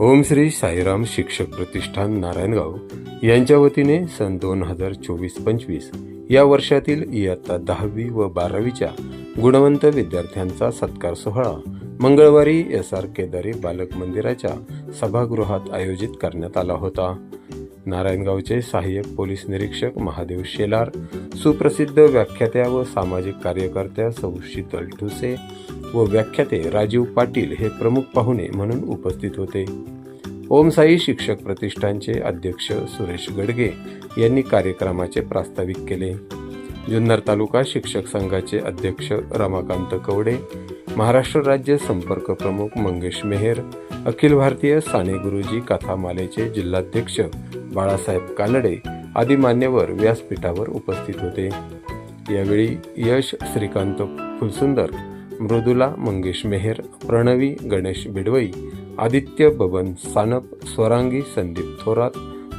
ओम श्री साईराम शिक्षक प्रतिष्ठान नारायणगाव यांच्या वतीने सन दोन हजार चोवीस पंचवीस या वर्षातील इयत्ता दहावी व बारावीच्या गुणवंत विद्यार्थ्यांचा सत्कार सोहळा मंगळवारी एस आर केदारी बालक मंदिराच्या सभागृहात आयोजित करण्यात आला होता. नारायणगावचे सहाय्यक पोलीस निरीक्षक महादेव शेलार सुप्रसिद्ध व्याख्यात्या व सामाजिक कार्यकर्त्या सौ शीतल ठुसे व व्याख्याते राजीव पाटील हे प्रमुख पाहुणे म्हणून उपस्थित होते. ओमसाई शिक्षक प्रतिष्ठानचे अध्यक्ष सुरेश गडगे यांनी कार्यक्रमाचे प्रास्ताविक केले. जुन्नर तालुका शिक्षक संघाचे अध्यक्ष रमाकांत कवडे महाराष्ट्र राज्य संपर्क प्रमुख मंगेश मेहेर अखिल भारतीय साने गुरुजी कथामालेचे जिल्हाध्यक्ष बाळासाहेब कानडे आदी मान्यवर व्यासपीठावर उपस्थित होते. यावेळी यश श्रीकांत फुलसुंदर मृदुला मंगेश मेहेर प्रणवी गणेश बिडवई आदित्य बबन सानप स्वरांगी संदीप थोरात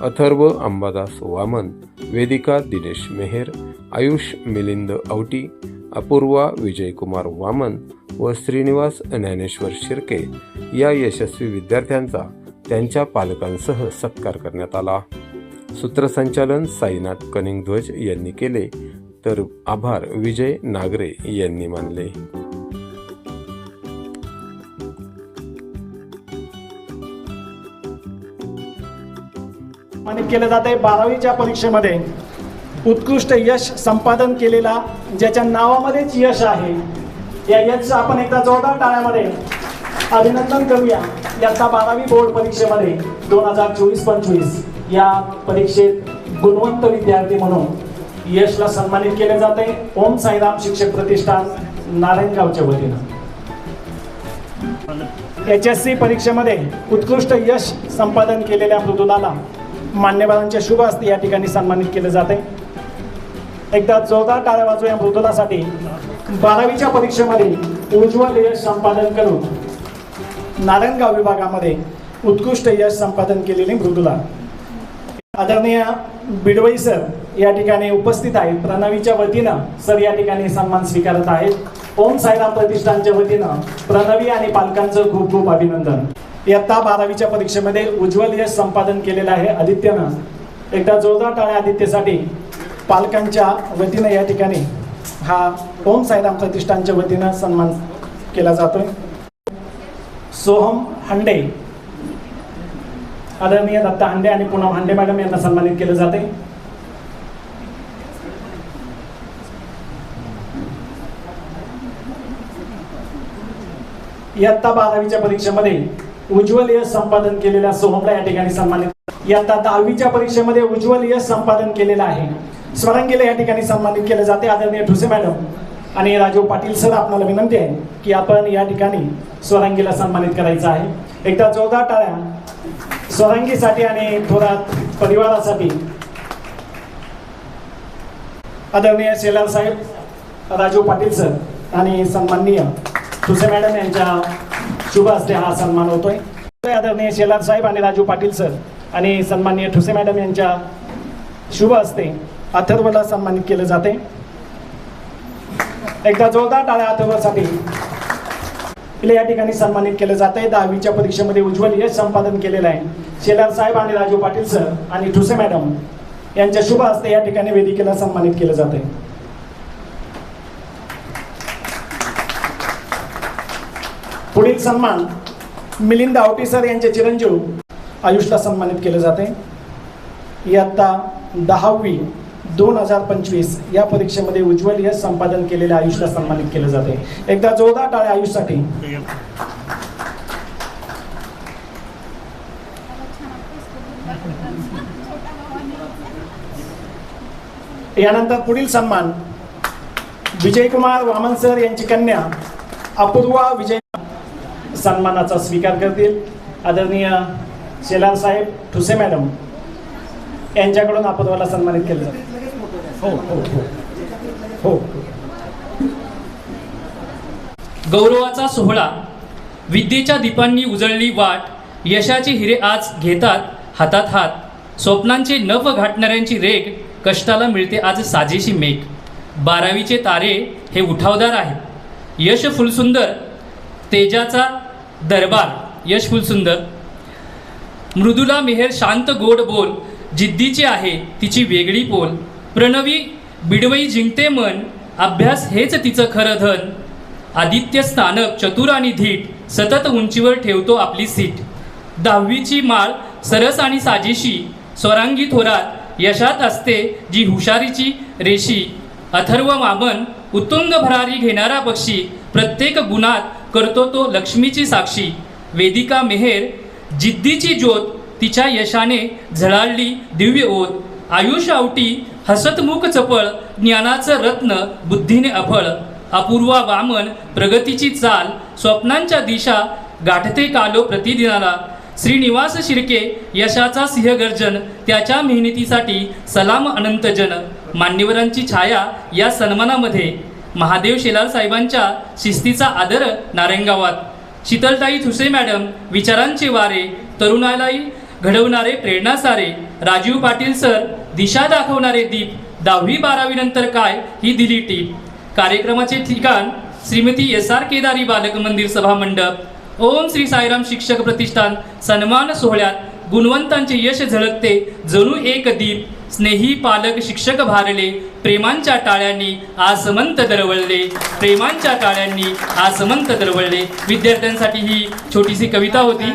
अथर्व अंबादास वामन वेदिका दिनेश मेहेर आयुष मिलिंद औटी अपूर्वा विजयकुमार वामन व श्रीनिवास ज्ञानेश्वर शिर्के या यशस्वी विद्यार्थ्यांचा त्यांच्या पालकांसह सत्कार करण्यात आला. सूत्रसंचालन साईनाथ कनिंगध्वज यांनी केले तर आभार विजय नागरे यांनी मानले. केलं जात आहे. बारावीच्या परीक्षेमध्ये उत्कृष्ट यश संपादन केलेला ज्याच्या नावामध्येच यश आहे या यश आपण एकदा जोरदार टाळ्यामध्ये अभिनंदन करूया. याचा बारावी बोर्ड परीक्षेमध्ये दोन हजार चोवीस पंचवीस या परीक्षेत गुणवंत विद्यार्थी म्हणून यशला सन्मानित केले जाते. ओम साईराम शिक्षक प्रतिष्ठान नारायणगावच्या वतीनं. एच एस सी परीक्षेमध्ये उत्कृष्ट यश संपादन केलेल्या मृदुलाला मान्यवरांच्या शुभ हस्ते या ठिकाणी सन्मानित केले जाते. एकदा जोरदार टाळ्या वाजू या मृदुलासाठी बारावीच्या परीक्षेमध्ये उज्ज्वल यश संपादन करून नारायणगाव विभागामध्ये उत्कृष्ट यश संपादन केलेली मृदुला. आदरणीय बिडवई सर या ठिकाणी उपस्थित आहेत. प्रणवीच्या वतीनं सर या ठिकाणी सन्मान स्वीकारत आहेत. ओम साईराम प्रतिष्ठानच्या वतीनं प्रणवी आणि पालकांचं खूप खूप अभिनंदन. इयत्ता बारावीच्या परीक्षेमध्ये उज्ज्वल यश संपादन केलेलं आहे. आदित्यनं एकदा जोरदार टाळ्या आदित्यसाठी पालकांच्या वतीनं या ठिकाणी हा ओम साईराम प्रतिष्ठानच्या वतीनं सन्मान केला जातोय. सोहम हंडे आदरणीय दत्ता हांडे आणि पुन्हा हांडे मॅडम यांना सन्मानित केलं जाते इयत्ता बारावीच्या परीक्षेमध्ये उज्ज्वल यश संपादन केलेल्या सोहमला या ठिकाणी सन्मानित इयत्ता दहावीच्या परीक्षेमध्ये उज्ज्वल यश संपादन केलेलं आहे स्वरंगीला या ठिकाणी सन्मानित केले जाते आदरणीय ठुसे मॅडम आणि राजीव पाटील सर आपल्याला विनंती आहे की आपण या ठिकाणी स्वरांगीला सन्मानित करायचं आहे. एकदा जोरदार टाळ्या. स्वरांगीसाठी आणि थोरात परिवारासाठी. आदरणीय शेलार साहेब राजीव पाटील सर आणि सन्माननीय ठुसे मॅडम यांच्या शुभ हस्ते हा सन्मान होतोय. आदरणीय शेलार साहेब आणि राजू पाटील सर आणि सन्माननीय ठुसे मॅडम यांच्या शुभ हस्ते अथर्वला सन्मानित केलं जाते. एकदा जोरदार टाळ्या अथर्वसाठी तिला या ठिकाणी सन्मानित केलं जात आहे दहावीच्या परीक्षेमध्ये उज्ज्वल यश संपादन केलेलं आहे. शेलार साहेब आणि राजू पाटील सर आणि ठुसे मॅडम यांच्या शुभ हस्ते या ठिकाणी वेदिकेला सन्मानित केलं जात आहे पुढील सन्मान मिलिंद आवटी सर यांचे चिरंजीव आयुषला सन्मानित केले जाते इयत्ता दहावी दोन हजार पंचवीस या परीक्षेमध्ये उज्ज्वल यश संपादन केलेल्या आयुषला सन्मानित केले जाते. एकदा जोरदार टाळ्या आयुषसाठी यानंतर पुढील सन्मान. विजयकुमार वामन सर यांची कन्या अपूर्वा विजय सन्मानाचा स्वीकार करतील. आदरणीय शेलार साहेब ठुसे मॅडम यांच्याकडून अपूर्वाला सन्मानित केलं जातं. हो, हो हो हो. गौरवाचा सोहळा. विद्येच्या दीपांनी उजळली वाट. यशाचे हिरे आज घेतात हातात हात. स्वप्नांचे नव घाटणाऱ्यांची रेग कष्टाला मिळते आज साजेशी मेघ. बारावीचे तारे हे उठावदार आहेत. यश फुलसुंदर तेजाचा दरबार. यश फुलसुंदर. मृदुला मेहर शांत गोड बोल. जिद्दीची आहे तिची वेगळी पोल. प्रणवी बिडवई जिंकते मन अभ्यास हेच तिचं खरं धन. आदित्य स्थानक चतुर आणि धीट सतत उंचीवर ठेवतो आपली सीट. दहावीची माळ सरस आणि साजेशी स्वरांगी थोरात यशात असते जी हुशारीची रेशी. अथर्व मामन उत्तुंग भरारी घेणारा पक्षी प्रत्येक गुणात करतो तो लक्ष्मीची साक्षी. वेदिका मेहेर जिद्दीची ज्योत तिच्या यशाने झळाळली दिव्य ओत. आयुष आवटी हसतमुख चपळ ज्ञानाचं रत्न बुद्धीने अफळ. अपूर्वा वामन प्रगतीची चाल स्वप्नांच्या दिशा गाठते कालो प्रतिदिनाला. श्रीनिवास शिर्के यशाचा सिंहगर्जन त्याच्या मेहनतीसाठी सलाम अनंतजन मान्यवरांची छाया या सन्मानामध्ये. महादेव शेलार साहेबांच्या शिस्तीचा आदर नारायणगावात. शीतलताई थुसे मॅडम विचारांचे वारे तरुणालाही घडवणारे प्रेरणासारे. राजीव पाटील सर दिशा दाखवणारे दीप दहावी बारावी नंतर काय ही दिली टीप. कार्यक्रमाचे ठिकाण श्रीमती एस आर केदारी बालक मंदिर सभा मंडप. ओम श्री साईराम शिक्षक प्रतिष्ठान सन्मान सोहळ्यात गुणवंतांचे यश झळकते. जणू एक दीप. स्नेही पालक शिक्षक भारले. प्रेमांच्या टाळ्यांनी आसमंत दरवळले. प्रेमांच्या टाळ्यांनी आसमंत दरवळले. विद्यार्थ्यांसाठी ही छोटीशी कविता होती.